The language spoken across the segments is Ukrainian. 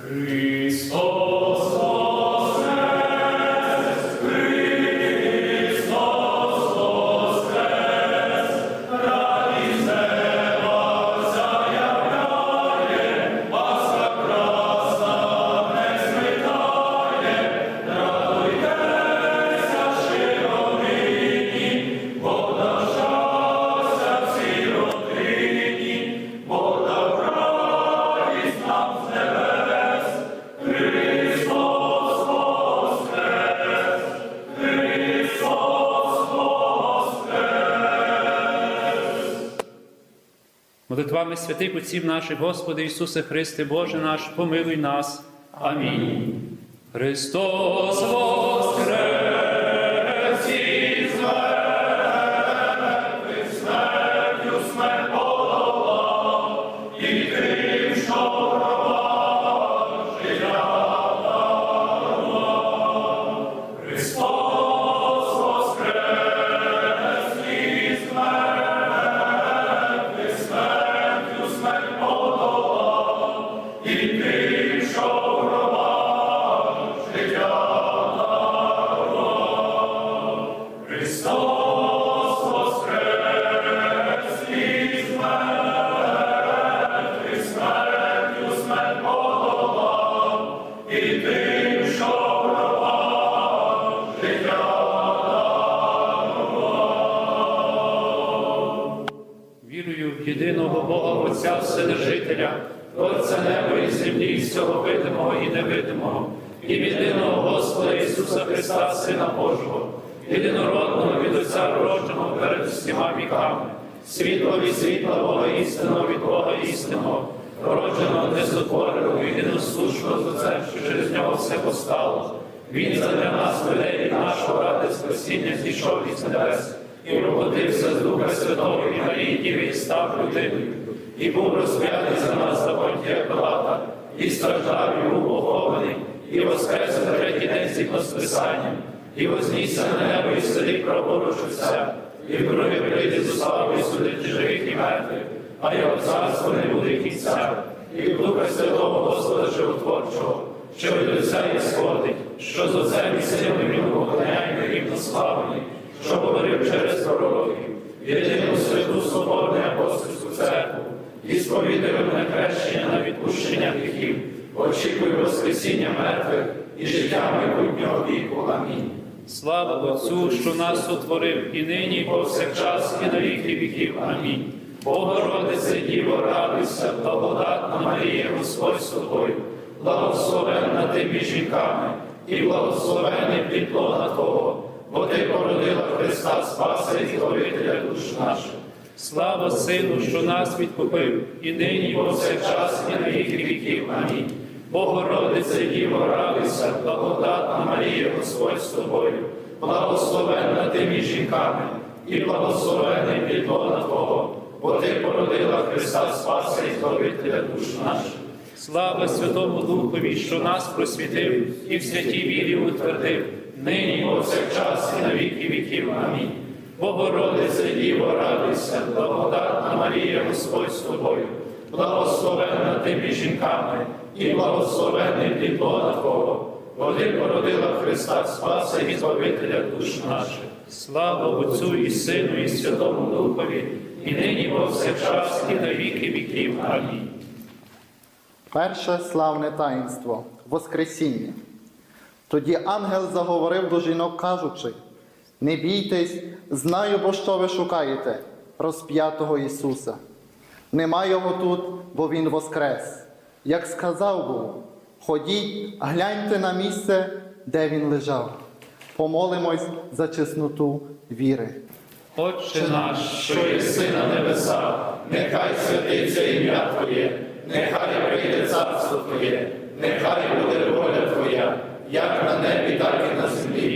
Christos. Молитвами святих отців наших, Господи Ісусе Христе, Боже наш, помилуй нас. Амінь. Христос Вседержителя, Творця неба і землі, і всього видимого і невидимого, і єдиного Господа Ісуса Христа, Сина Божого, єдинородного від Отця родженого перед всіма віками, світло від світла Бога істинного від Бога істинного, родженого несотвореного, єдиносушного з Отцем, що через нього все постало. Він задля нас веде від нашого ради спасіння зійшов із небес і проводився з Духа Святого і Марії і став людиною, і був розп'ятий за нас за Понтія Пилата, і страждав, і був похований, і воскрес на третій день згідно з Писанням, і вознісся на небо, і сидить праворуч Отця, і в крові прийде з славою судити живих і мертвих, а його царство не буде кінця, і в Духа Святого Господа Животворчого, що від Отця і сходить, що з Отцем і силами він поклоняє рівнославний, що говорив через пророків, єдину святу соборну апостольську церкву, і сповідуємо на хрещення на відпущення гріхів, очікую Воскресіння мертвих і життя майбутнього віку. Амінь. Слава Отцю, що нас утворив, і нині, і повсякчас, і на віки віків. Амінь. Богородице, Діво, радуйся, благодатна Марія, Господь з тобою, благословенна ти між жінками, і благословений плітлона Твого, бо ти породила Христа Спаса і Збавителя душ наших. Слава Сину, що нас відкупив, і нині, і повсякчас, і на віки віків. Амінь. Богородице, Діво, радуйся, благодатна Марія, Господь з тобою, благословенна ти між жінками, і благословений плітлона Твого, бо ти породила Христа Спаса і Збавителя душ наших. Слава Святому Духові, що нас просвітив і в святій вірі утвердив, нині, і повсякчас, і на віки віків. Амінь. Богородице, Діво, радуйся, благодатна Марія, Господь з тобою, благословенна ти жінками, і благословений плітлона Твого, бо породила Христа Спаса і Збавителя душ наших. Слава Отцю і Сину, і Святому Духові, і нині, повсякчас, і на віки віків. Амінь. Перше славне таїнство Воскресіння. Тоді ангел заговорив до жінок, кажучи: Не бійтесь, знаю, бо що ви шукаєте, розп'ятого Ісуса. Нема його тут, бо Він воскрес. Як сказав був, ходіть, гляньте на місце, де він лежав. Помолимось за чесноту віри. Отче наш, що єси на небесах, нехай святиться ім'я Твоє, нехай прийде царство Твоє, нехай буде воля Твоя, як на небі, так і на землі.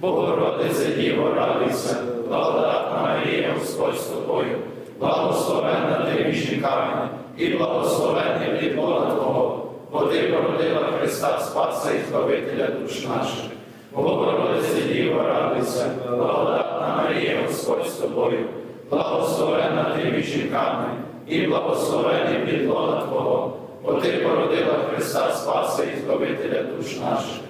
Богородице Діво, радуйся, благодатна Марія, Господь з тобою, благословенна ти між жінками, і благословенний підлона Твого, бо ти породила Христа Спаса і Збавителя душ наших. Богородице Діво, радуйся, благодатна Марія, Господь з тобою, благословенна ти між жінками, і благословений підлона Твого, бо ти породила Христа Спаса і Збавителя душ наших.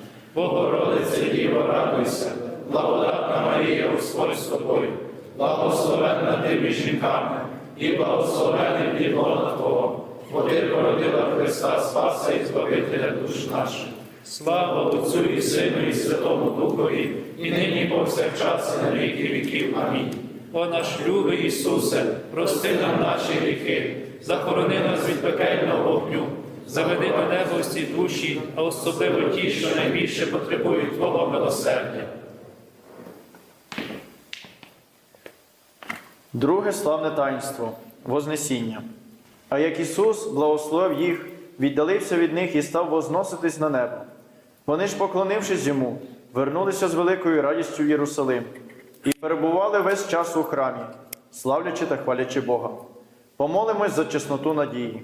Богородице Діво, радуйся, благодатна Марія, Господь з тобою, благословенна ти жінками, і благословений підлона Твого, бо породила Христа Спаса і Збавителя душ наших. Слава Отцю і Сину, і Святому Духові, і нині повсякчас, і на віки віків. Амінь. О наш любий Ісусе, прости нам наші гріхи, захорони нас від пекельного вогню, заведи до неба всі душі, а особливо ті, що найбільше потребують Твого милосердя. Друге славне таїнство Вознесіння. А як Ісус благословив їх, віддалився від них і став возноситись на небо. Вони ж, поклонившись йому, вернулися з великою радістю в Єрусалим і перебували весь час у храмі, славлячи та хвалячи Бога. Помолимось за чесноту надії.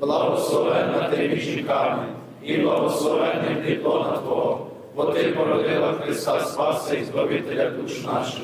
благословенна ти між жінками, і благословенний підлона Твого, бо ти породила Христа Спаса і Збавителя душ наших.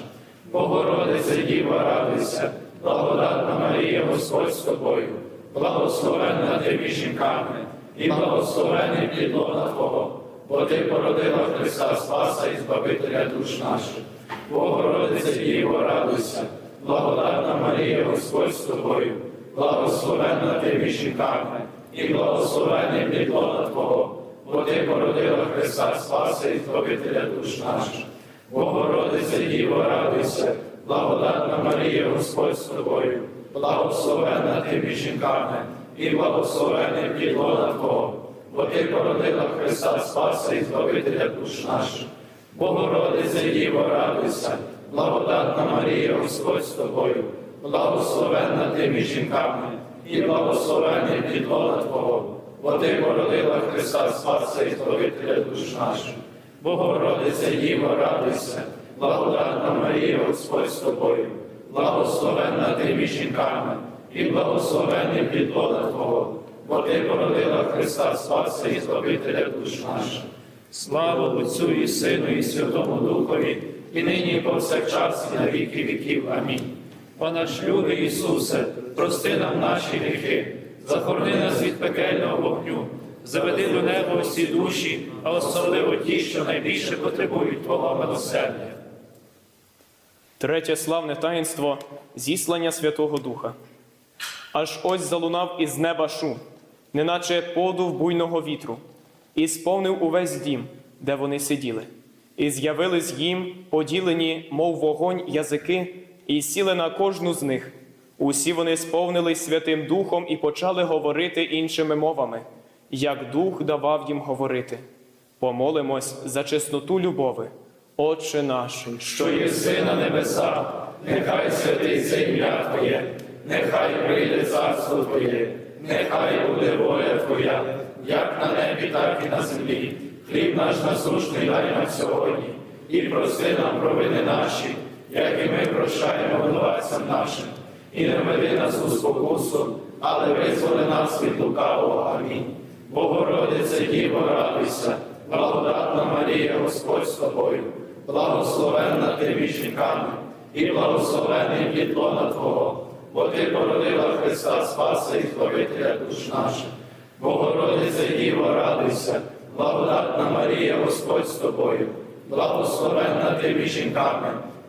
Богородице Діво, радуйся, благодатна Марія, Господь з тобою, благословенна ти між жінками, і благословений підлона Твого, бо Ти породила Христа Спаса і Збавителя душ наших. Богородице Діво, радуйся, благодатна Марія, Господь з тобою, благословенна ти між жінками, і благословений підлона Твого, бо Ти породила Христа Спаса і Збавителя душ наших. Богородице Діво, радуйся, благодатна Марія, Господь з тобою, благословенна ти між жінками, і благословений підлона Твого, бо Ти породила Христа Спаса і Збавителя душ наших. Богородице Діво, радуйся, благодатна Марія, Господь з тобою, благословенна ти між жінками, і благословений підлона Твого, бо Ти породила Христа Спаса і Збавителя душ наших. Богородице Діво, радуйся, благодатна Марія, Господь з тобою, благословенна ти жінками, і благословений підлона Твого, бо Ти породила Христа Спаса і Збавителя душ наших. Слава Отцю і Сину, і Святому Духові, і нині і повсякчас, і на віки віків. Амінь. О наш Ісусе, прости нам наші гріхи, захорони нас від пекельного вогню, заведи до неба всі душі, а особливо ті, що найбільше потребують Твого милосердя. Третє славне таїнство зіслання Святого Духа. Аж ось залунав із неба шум, неначе подув буйного вітру, і сповнив увесь дім, де вони сиділи. І з'явились їм поділені, мов вогонь, язики, і сіли на кожну з них. Усі вони сповнились Святим Духом і почали говорити іншими мовами, як Дух давав їм говорити. Помолимось за чесноту любови, Отче наш, що єси на небесах, нехай святиться ім'я Твоє, нехай прийде царство Твоє, нехай буде воля Твоя, як на небі, так і на землі. Хліб наш насущний дай нам сьогодні, і прости нам провини наші, як і ми прощаємо винуватцям нашим. І не веди нас у спокусу, але визволи нас від лукавого. Амінь. Богородице Діво, радуйся, благодатна Марія, Господь з тобою, благословенна ти між жінками, і благословений підлона Твого, бо Ти породила Христа Спаса і Збавителя душ наших. Богородице Діво, радуйся, благодатна Марія, Господь з тобою, благословенна ти між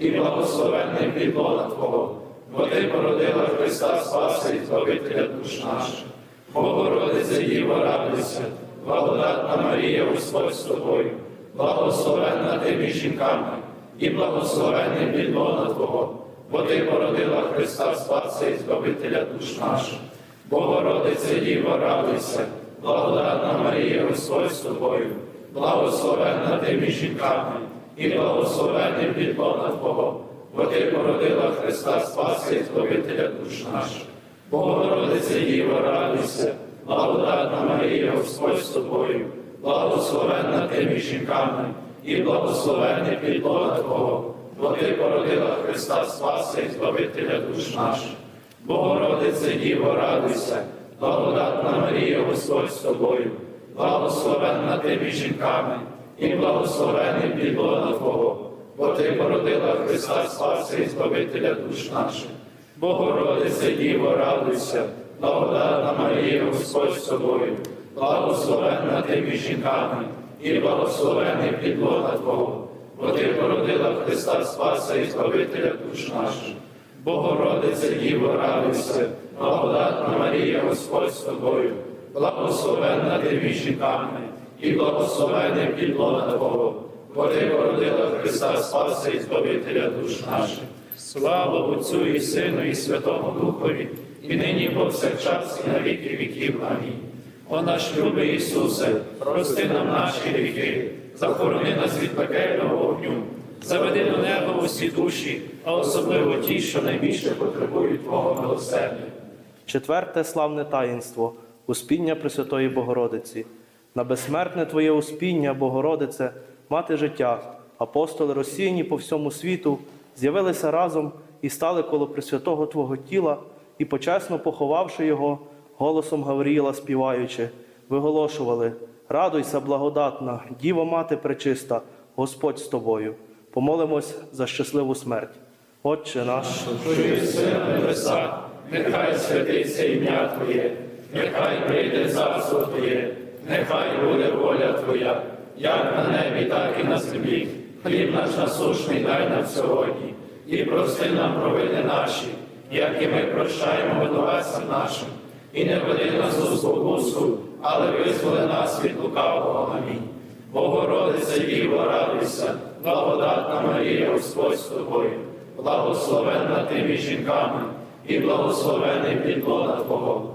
і благословенний підлона Твого, бо Ти породила Христа Спаса і Збавителя душ наших. Богородице Діво, радуйся, благодатна Марія, Господь з тобою, благословенна ти між жінками, і благословенний підлона Твого, бо Ти породила Христа Спаса і Збавителя душ наших. Богородице Діво, радуйся, благодатна Марія, Господь з тобою, благословенна ти між жінками, і благословенний підлона Твого, бо Ти породила Христа Спаса і Збавителя душ наших. Богородице Діво, радуйся, благодатна Марія, Господь з тобою, благословенна ти між жінками, і благословенний підлона Твого, бо Ти породила Христа Спаса і Збавителя душ наших. Богородице Діво, радуйся, благодатна Марія, Господь з тобою, благословенна ти між жінками, і благословений підлона Твого, бо Ти породила Христа Спаса і Збавителя душ наших. Богородице Діво, радуйся, благодатна Марія, Господь з тобою, благословенна ти між жінками, і благословений підлона Твого, бо Ти породила Христа Спаса і Збавителя душ наших. Богородице Діво, радуйся, благодатна Марія, Господь з тобою, благословенна ти між жінками, і благословений підлона Твого, бо Ти породила Христа Спаса і Збавителя душ наших. Слава Отцю і Сину, і Святому Духові, і нині повсякчас, і на віки віків. Амінь. О наш любий Ісусе, прости нам наші гріхи, захорони нас від пекельного вогню, заведи до неба усі душі, а особливо ті, що найбільше потребують Твого милосердя. Четверте славне таїнство успіння Пресвятої Богородиці. На безсмертне Твоє успіння, Богородице, мати життя, апостоли, розсіяні по всьому світу, з'явилися разом і стали коло Пресвятого Твого тіла, і почесно поховавши його, голосом Гавріїла співаючи, виголошували: Радуйся, благодатна, Діво Мати пречиста, Господь з тобою. Помолимось за щасливу смерть. Отче наш, що на небесах, нехай святиться ім'я Твоє, нехай прийде царство Твоє, нехай буде воля Твоя, як на небі, так і на землі. Хліб наш насушний дай нам сьогодні, і прости нам провини наші, як і ми прощаємо винуватцям нашим, і не веди нас у спокусу, але визволи нас від лукавого. Амінь. Богородице Діво, радуйся, благодатна Марія, Господь з тобою, благословенна ти жінками, і благословений підлона Твого,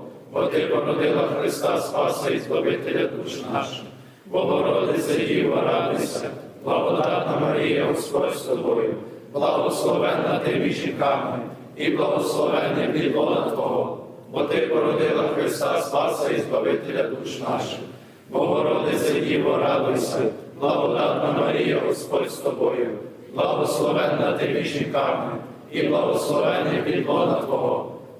бо ти породила Христа Спаса і Збавителя душ наших. Богородице Діво, радуйся, благодатна Марія, Господь з тобою, благословенна ти між жінками, і благословений підлона Твого, бо ти породила Христа Спаса і Збавителя душ наших. Богородице Діво, радуйся, благодатна Марія, Господь з тобою, благословенна ти між жінками, і благословений підлона Твого,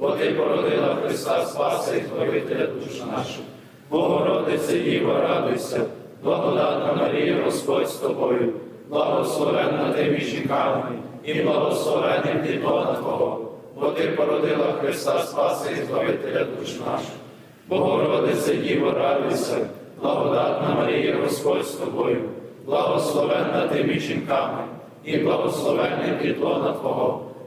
бо ти породила Христа Спаса і Збавителя душ наших. Богородице Діво, радуйся, благодатна Марія, Господь з тобою, благословенна ти між жінками, і благословений підлона Твого, бо ти породила Христа Спаса і Збавителя душ наших. Богородице Діво, радуйся, благодатна Марія, Господь з тобою, благословенна ти між жінками, і благословенний підлона Твого,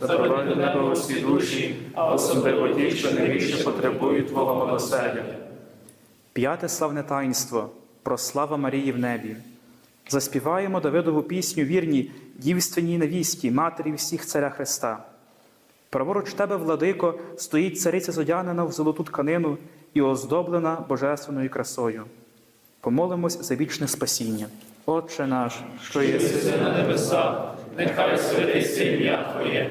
заборони до неба усі душі, а особливо ті, що найбільше потребують Твого милосердя. П'яте славне таїнство прослава Марії в небі. Заспіваємо Давидову пісню вірні дівственній навісті, матері всіх царя Христа. Праворуч тебе, владико, стоїть цариця зодянена в золоту тканину і оздоблена божественною красою. Помолимось за вічне спасіння. Отче наш, що Єси на небесах, нехай святиться ім'я Твоє,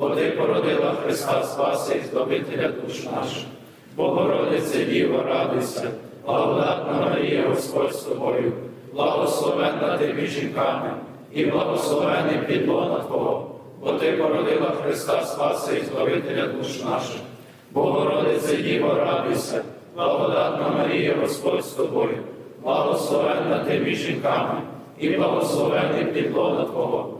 бо ти породила Христа Спаса і Збавителя душ наших. Богородице Діво, радуйся, благодатна Марія, Господь з тобою, благословенна ти між жінками, і благословений підлона Твого, бо ти породила Христа Спаса і Збавителя душ наших. Богородице Діво, радуйся, благодатна Марія, Господь з тобою, благословенна ти між жінками, і благословений підлона Твого,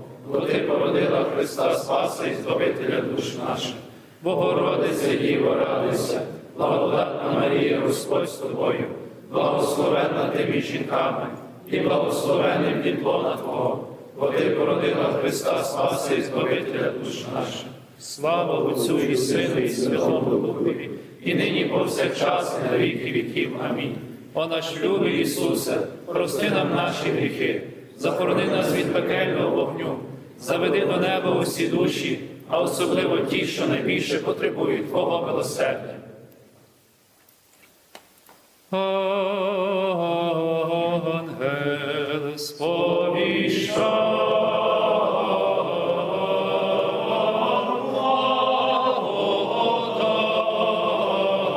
бо ти породила Христа Спаса і Збавителя душ наших. Богородице Діво, радуйся, благодатна Марія, Господь з тобою, благословенна ти між жінками, і благословенний підлона Твого, бо ти породила Христа Спаса і Збавителя душ наших. Слава Отцю і Сину, і Святому Духові, і нині повсякчас, і на віки віків. Амінь. О наш любий Ісусе, прости нам наші гріхи, захорони нас від пекельного вогню, заведи до неба усі душі, а особливо ті, що найбільше потребують Твого милосердя.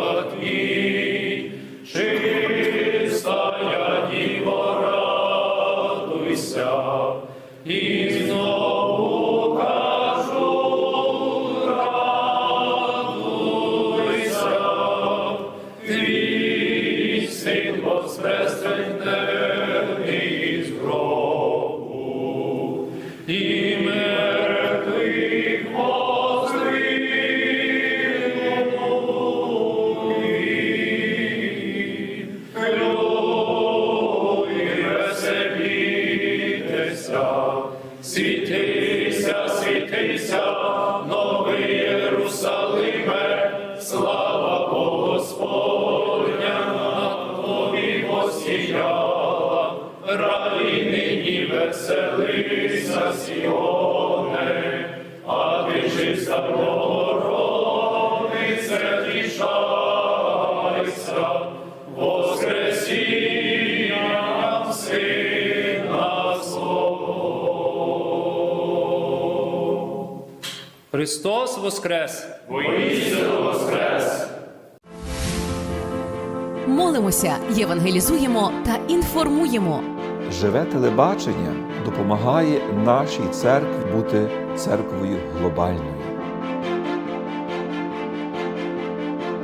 Ангел Твій, чистая Христос Воскрес! Воістину Воскрес! Молимося, євангелізуємо та інформуємо. Живе телебачення допомагає нашій церкві бути церквою глобальною.